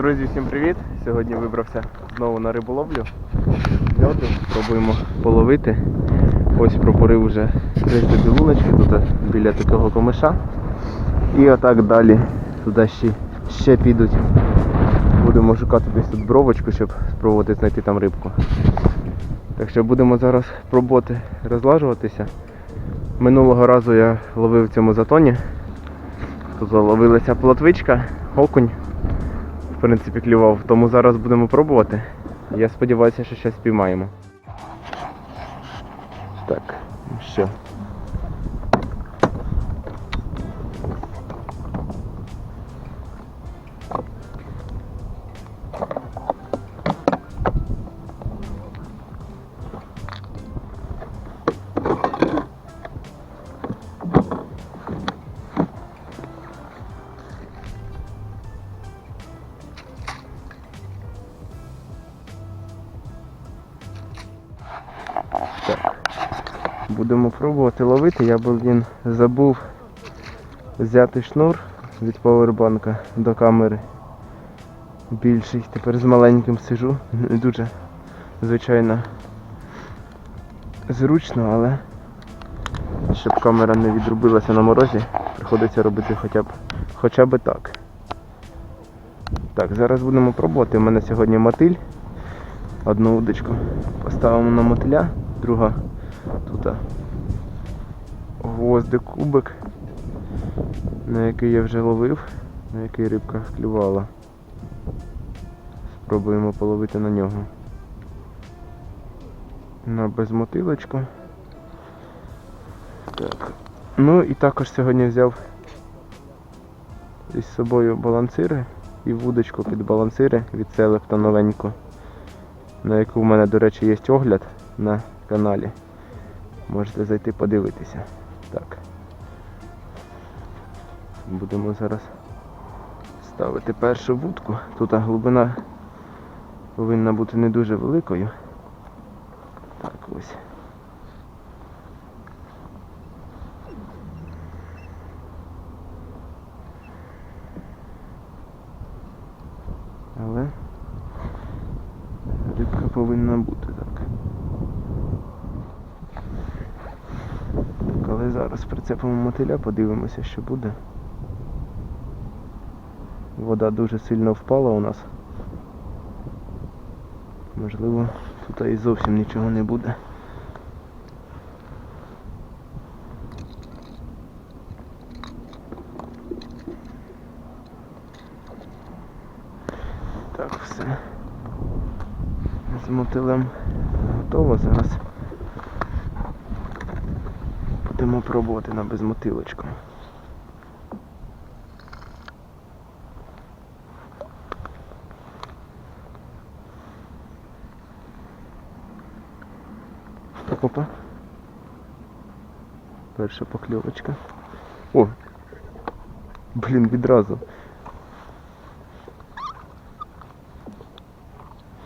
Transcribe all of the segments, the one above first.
Друзі, всім привіт! Сьогодні вибрався знову на риболовлю. Льоду. Пробуємо половити. Ось пропорив вже три собі вулички тут біля такого комиша. І отак далі туди ще, ще підуть. Будемо шукати десь тут бровочку, щоб спробувати знайти там рибку. Так що будемо зараз пробувати розлажуватися. Минулого разу я ловив в цьому затоні. Тут ловилася плотвичка, окунь принципі, клював. Тому зараз будемо пробувати. Я сподіваюся, що щось спіймаємо. Так, ну Будемо пробувати ловити. Я блін, забув взяти шнур від павербанка до камери. Більший. Тепер з маленьким сижу. Не дуже, звичайно, зручно, але щоб камера не відрубилася на морозі, приходиться робити хоча б хоча б так. Так, зараз будемо пробувати. У мене сьогодні мотиль. Одну удочку поставимо на мотиля, друга тут гвоздик кубик, на який я вже ловив, на який рибка клювала. Спробуємо половити на нього. На безмотилочку. Так. Ну і також сьогодні взяв із собою балансири і вудочку під балансири від селепта новеньку на яку в мене, до речі, є огляд на каналі. Можете зайти подивитися. Так. Будемо зараз ставити першу вудку. Тут глибина повинна бути не дуже великою. Так ось. Але Рибка повинна бути так. Так, але зараз прицепимо мотиля, подивимося, що буде. Вода дуже сильно впала у нас. Можливо, тут і зовсім нічого не буде. Так, все з мотилем готово. Зараз будемо пробувати на безмотилочку. Опа. Перша покльовочка. О! Блін, відразу.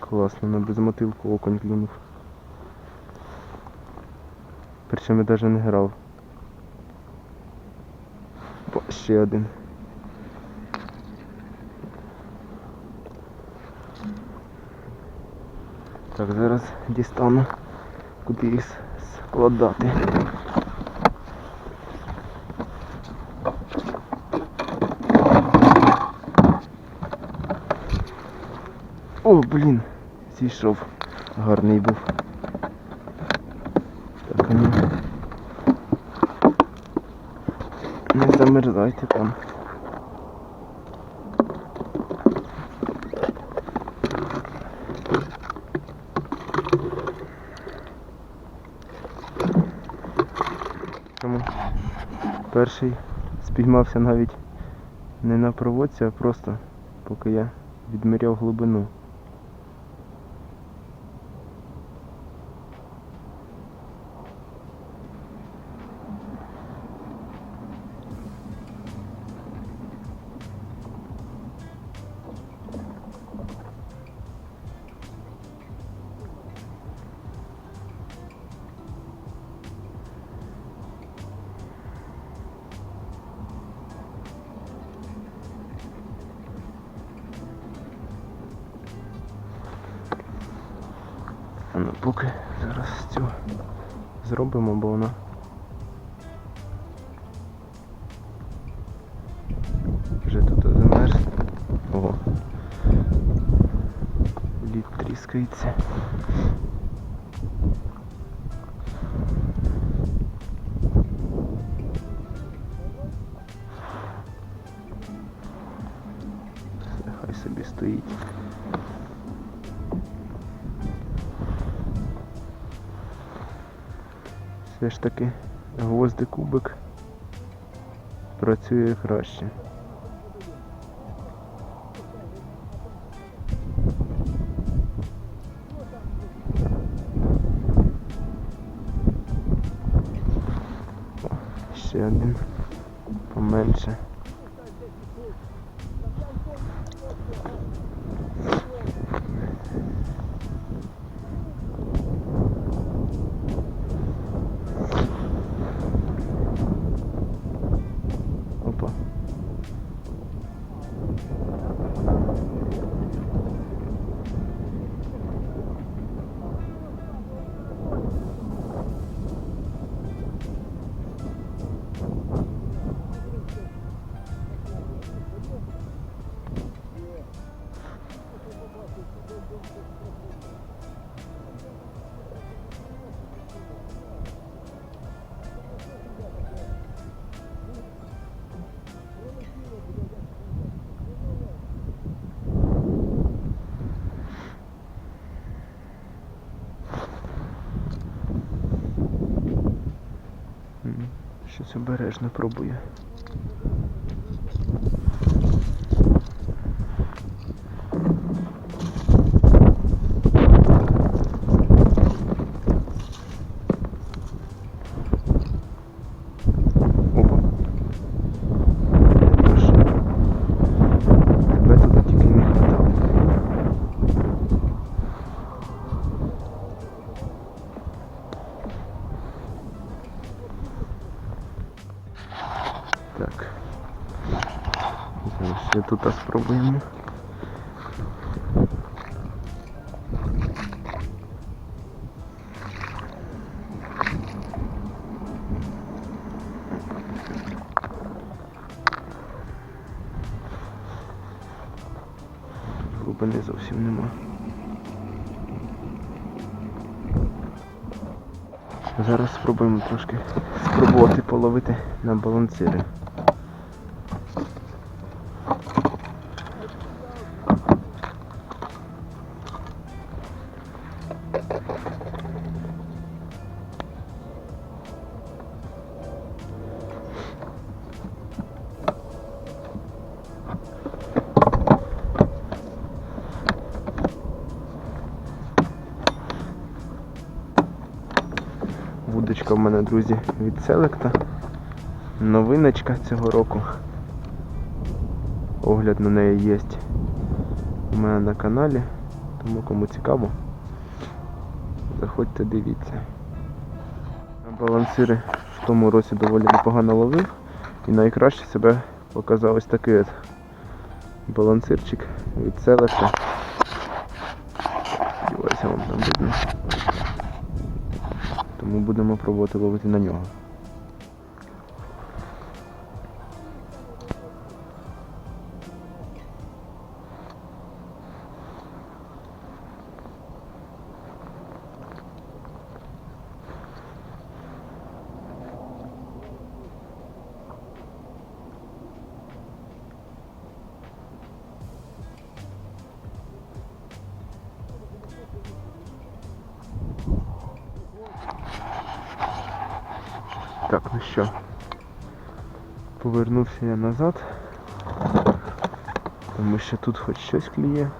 Класно, на безмотилку оконь клюнув. Причому я навіть не грав. О, ще один. Так, зараз дістану куди їх складати. О, блін, зійшов. Гарний був. Так, а ну. Не замерзайте там. Тому перший спіймався навіть не на проводці, а просто поки я відміряв глибину. Поки зараз цю зробимо, бо вона. Вже тут замерз. Ого. Лід тріскається. Все ж таки гвозди кубик працює краще. Ще один поменше. Обережно пробує. Глибини зовсім нема. Зараз спробуємо трошки спробувати половити на балансири. Вудочка в мене, друзі, від Селекта. Новиночка цього року. Огляд на неї є у мене на каналі. Тому кому цікаво, заходьте, дивіться. Балансири в тому році доволі непогано ловив. І найкраще себе показав ось такий от балансирчик від Селекта. Тому будемо пробувати ловити на нього. Ну що, повернувся я назад, тому що тут хоч щось кліє.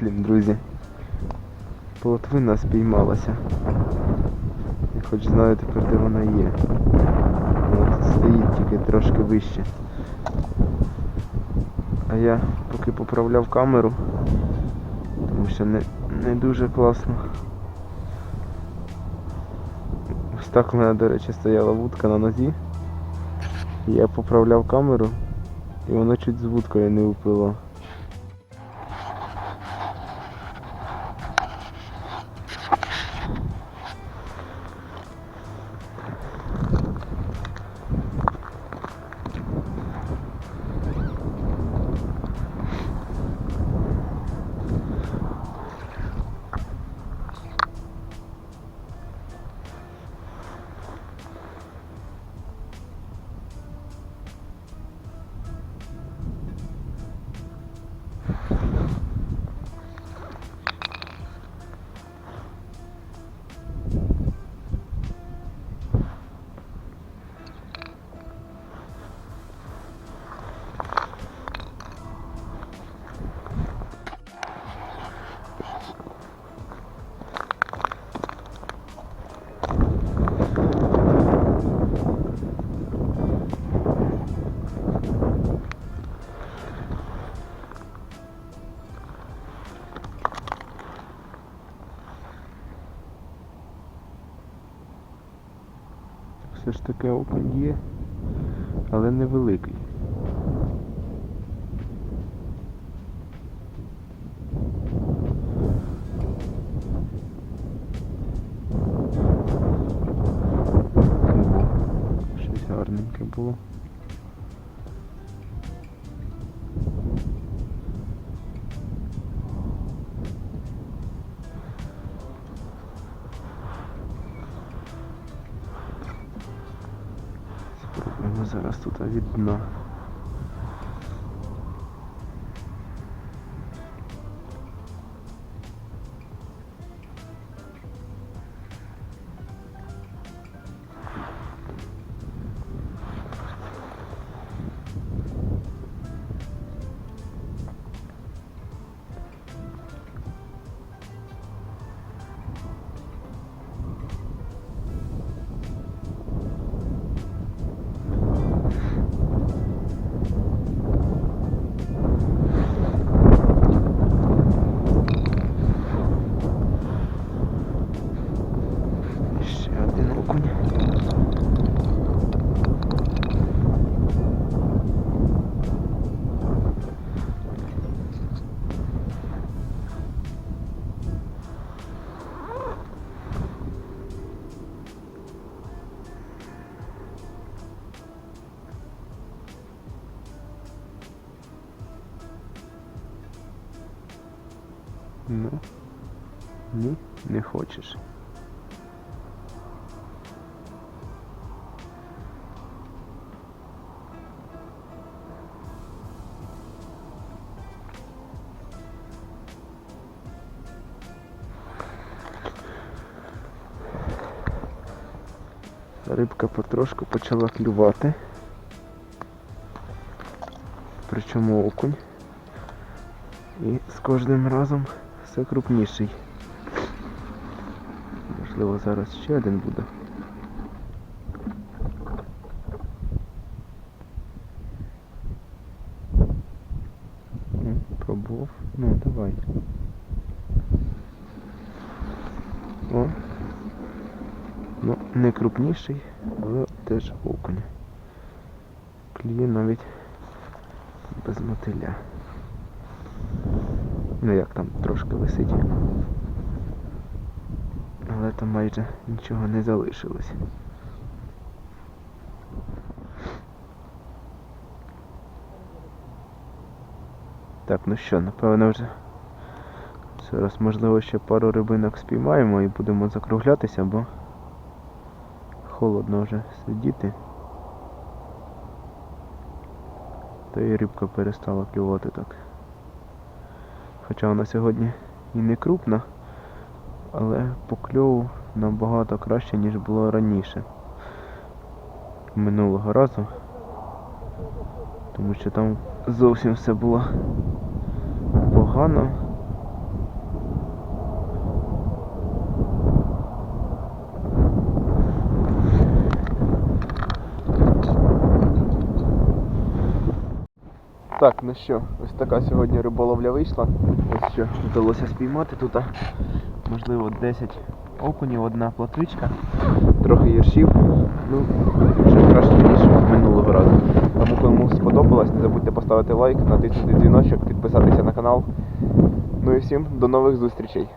Блін, друзі, полотвина спіймалася. Я хоч знаю тепер, де вона є. Стоїть тільки трошки вище. А я поки поправляв камеру, тому що не, не дуже класно Ось так у мене, до речі, стояла вудка на нозі. Я поправляв камеру, і воно чуть з вудкою не впило. Ж окунь є, але невеликий. Щось гарненьке було. Зараз тут від. Ну, ні, не хочеш. Рибка потрошку почала клювати. Причому окунь. І з кожним разом все крупніший. Можливо, зараз ще один буде. М, Пробував. Ну, давай. О. Ну, не крупніший, але теж окунь. Клює навіть без мотиля. Ну як там трошки висить. Але там майже нічого не залишилось. Так, ну що, напевно вже зараз можливо ще пару рибинок спіймаємо і будемо закруглятися, бо холодно вже сидіти. Та і рибка перестала клювати так. Хоча вона сьогодні і не крупна, але по кльову набагато краще, ніж було раніше. Минулого разу. Тому що там зовсім все було погано. Так, ну що, ось така сьогодні риболовля вийшла. Ось що вдалося спіймати тут. Можливо 10 окунів, одна плотвичка, трохи гіршів. Ну, вже краще, ніж минулого разу. Тому кому сподобалось, не забудьте поставити лайк, натиснути дзвіночок, підписатися на канал. Ну і всім до нових зустрічей.